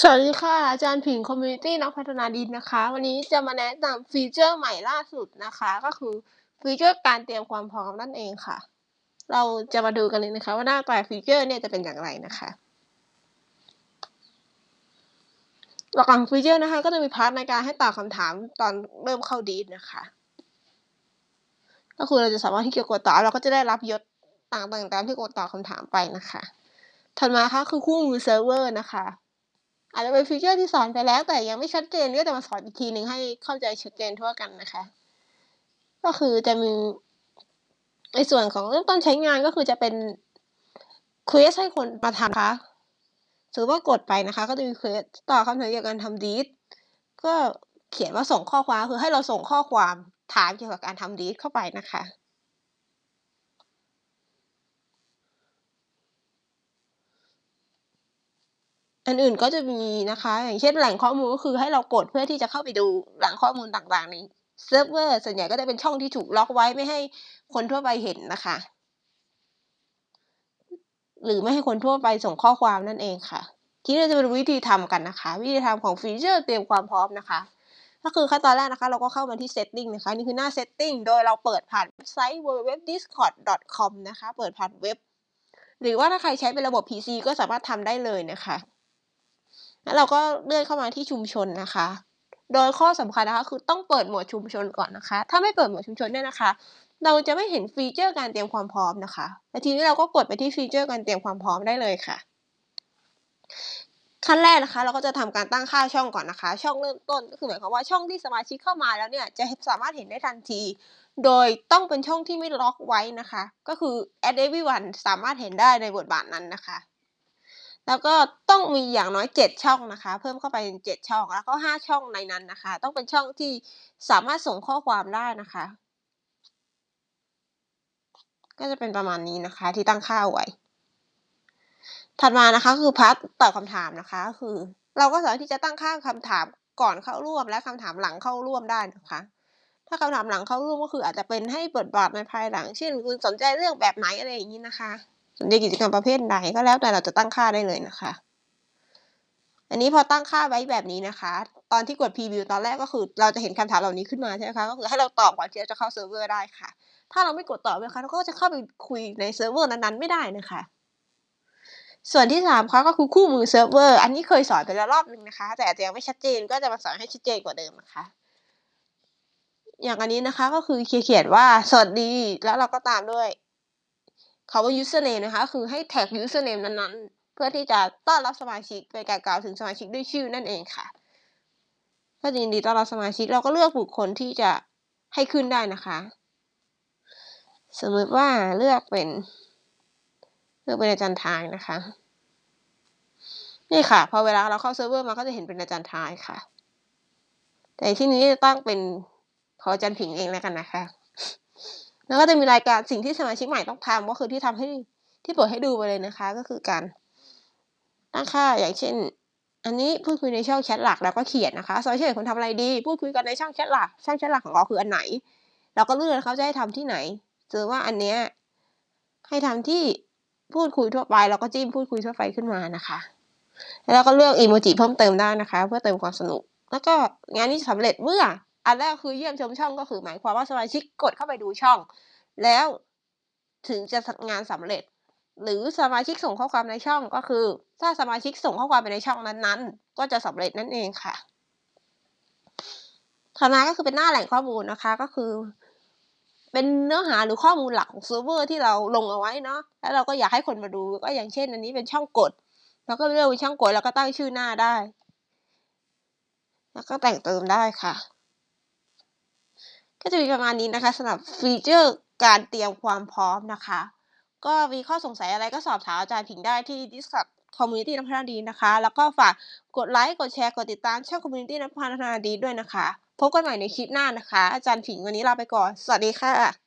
สวัสดีค่ะ อาจารย์ผิงคอมมูนิตี้นักพัฒนาดินนะคะ วันนี้จะมาแนะนำฟีเจอร์ใหม่ล่าสุดนะคะ ก็คือฟีเจอร์การเตรียมความพร้อมนั่นเองค่ะ เราจะมาดูกันเลยนะคะ ว่าหน้าตาฟีเจอร์เนี่ยจะเป็นอย่างไรนะคะหลักๆฟีเจอร์นะคะ ก็จะมีพาร์ทในการให้ตอบคำถามตอนเริ่มเข้าดีดนะคะ ก็คือเราจะสามารถที่จะกดตอบเราก็จะได้รับยศต่างๆตามที่กดตอบคำถามไปนะคะ ถัดมาค่ะคือคู่มือเซิร์ฟเวอร์นะคะ อาจจะเป็นฟีเจอร์ที่สอนไปแล้ว แต่ยังไม่ชัดเจนก็จะมาสอนอีกทีหนึ่งให้เข้าใจชัดเจนทั่วกันนะคะ ก็คือจะมีในส่วนของเริ่มต้นใช้งานก็คือจะเป็นเควสให้คนมาทำนะคะถือว่ากดไปนะคะ ก็จะมีเควสต่อคำถามเกี่ยวกับการทำดีดก็เขียนว่าส่งข้อความคือให้เราส่งข้อความถามเกี่ยวกับการทำดีดเข้าไปนะคะ อันอื่นก็จะมีนะคะ อย่างเช่นแหล่งข้อมูลก็คือให้เรากดเพื่อที่จะเข้าไปดูแหล่งข้อมูลต่างๆในเซิร์ฟเวอร์ส่วนใหญ่ก็จะเป็นช่องที่ถูกล็อกไว้ไม่ให้คนทั่วไปเห็นนะคะ หรือไม่ให้คนทั่วไปส่งข้อความนั่นเองค่ะ ทีนี้เราจะเป็นวิธีทำกันนะคะ วิธีทำของฟีเจอร์เตรียมความพร้อมนะคะ ก็คือขั้นตอนแรกนะคะ เราก็เข้ามาที่ setting นะคะ นี่คือหน้า setting โดยเราเปิดผ่านเว็บไซต์ www.discord.com นะคะ เปิดผ่านเว็บ หรือว่าถ้าใครใช้เป็นระบบ PC ก็สามารถทำได้เลยนะคะ แล้วเราก็เลื่อนเข้ามาที่ชุมชนนะคะ โดยข้อสำคัญนะคะคือต้องเปิดหมวดชุมชนก่อนนะคะ ถ้าไม่เปิดหมวดชุมชนเนี่ยนะคะ เราจะไม่เห็นฟีเจอร์การเตรียมความพร้อมนะคะและทีนี้เราก็กดไปที่ฟีเจอร์การเตรียมความพร้อมได้เลยค่ะ ขั้นแรกนะคะ เราก็จะทำการตั้งค่าช่องก่อนนะคะ ช่องเริ่มต้นก็คือหมายความว่าช่องที่สมาชิกเข้ามาแล้วเนี่ยจะสามารถเห็นได้ทันที โดยต้องเป็นช่องที่ไม่ล็อกไว้นะคะ ก็คือ add everyone สามารถเห็นได้ในบทบาทนั้นนะคะ แล้วก็ต้องมีอย่างน้อยเจ็ดช่องนะคะ เพิ่มเข้าไปเป็นเจ็ดช่อง แล้วก็ห้าช่องในนั้นนะคะ ต้องเป็นช่องที่สามารถส่งข้อความได้นะคะ ก็จะเป็นประมาณนี้นะคะที่ตั้งค่าไว้ ถัดมานะคะคือพาร์ทตอบคำถามนะคะคือ เราก็สามารถที่จะตั้งค่าคำถามก่อนเข้าร่วม และคำถามหลังเข้าร่วมได้นะคะ ถ้าคำถามหลังเข้าร่วมก็คืออาจจะเป็นให้บทบาทในภายหลัง เช่นคุณสนใจเรื่องแบบไหนอะไรอย่างนี้นะคะ สนใจกิจกรรมประเภทใดก็แล้วแต่เราจะตั้งค่าได้เลยนะคะ อันนี้พอตั้งค่าไว้แบบนี้นะคะ ตอนที่กดพรีวิวตอนแรกก็คือเราจะเห็นคำถามเหล่านี้ขึ้นมาใช่ไหมคะ ก็คือให้เราตอบก่อนที่จะเข้าเซิร์ฟเวอร์ได้ค่ะ ถ้าเราไม่กดตอบนะคะเราก็จะเข้าไปคุยในเซิร์ฟเวอร์นั้นๆไม่ได้นะคะส่วนที่สามคะก็คือคู่มือเซิร์ฟเวอร์ อันนี้เคยสอนไปแล้วรอบนึงนะคะ แต่อาจจะยังไม่ชัดเจนก็จะมาสอนให้ชัดเจนกว่าเดิมนะคะ อย่างอันนี้นะคะก็คือเขียนว่าสวัสดีแล้วเราก็ตามด้วยาว่า username นะคะ คือให้แท็ก username นั้นๆ เพื่อที่จะต้อนรับสมาชิกเป็นการกล่าวถึงสมาชิกด้วยชื่อนั่นเองค่ะก็ยินดีต้อนรับสมาชิกเราก็เลือกบุคคลที่จะให้ขึ้นได้นะคะ สมมติว่าเลือกเป็นเลือกเป็นอาจารย์ทายนะคะ นี่ค่ะ พอเวลาเราเข้าเซิร์ฟเวอร์มาก็จะเห็นเป็นอาจารย์ทายค่ะ แต่ที่นี้ตั้งเป็นขออาจารย์ผิงเองแล้วกันนะคะ แล้วก็จะมีรายการสิ่งที่สมาชิกใหม่ต้องทำก็คือที่ทำให้ที่เปิดให้ดูไปเลยนะคะ ก็คือการตั้งค่าอย่างเช่น อันนี้พูดคุยในช่องแชทหลักแล้วก็เขียนนะคะสมาชิกคนทำอะไรดีพูดคุยกันในช่องแชทหลัก ช่องแชทหลักของเราคืออันไหน เราก็เลือกเขาจะให้ทำที่ไหนเจอว่าอันเนี้ยให้ทำที่พูดคุยทั่วไปเราก็จิ้มพูดคุยทั่วไปขึ้นมานะคะ แล้วก็เลือกอีโมจิเพิ่มเติมได้นะคะ เพื่อเติมความสนุก แล้วก็งานนี้สำเร็จเมื่อ อันแรกคือเยี่ยมชมช่องก็คือหมายความว่าสมาชิกกดเข้าไปดูช่อง แล้วถึงจะงานสำเร็จ หรือสมาชิกส่งข้อความในช่องก็คือ ถ้าสมาชิกส่งข้อความไปในช่องนั้นๆ ก็จะสำเร็จนั่นเองค่ะถัดมาก็คือเป็นหน้าแหล่งข้อมูลนะคะก็คือ เป็นเนื้อหาหรือข้อมูลหลักของเซิร์ฟเวอร์ที่เราลงเอาไว้เนาะแล้วเราก็อยากให้คนมาดูก็อย่างเช่น อันนี้เป็นช่องกดเราก็เลือกเป็นช่องกดแล้วก็ตั้งชื่อหน้าได้ แล้วก็แต่งเติมได้ค่ะ ก็จะมีประมาณนี้นะคะสำหรับฟีเจอร์การเตรียมความพร้อมนะคะ ก็มีข้อสงสัยอะไรก็สอบถามอาจารย์ผิงได้ที่ Discord Community นักพัฒนาดีนะคะ แล้วก็ฝากกดไลค์ กดแชร์ กดติดตามช่อง Community นักพัฒนาดีด้วยนะคะ พบกันใหม่ในคลิปหน้านะคะ อาจารย์ผิงวันนี้ลาไปก่อน สวัสดีค่ะ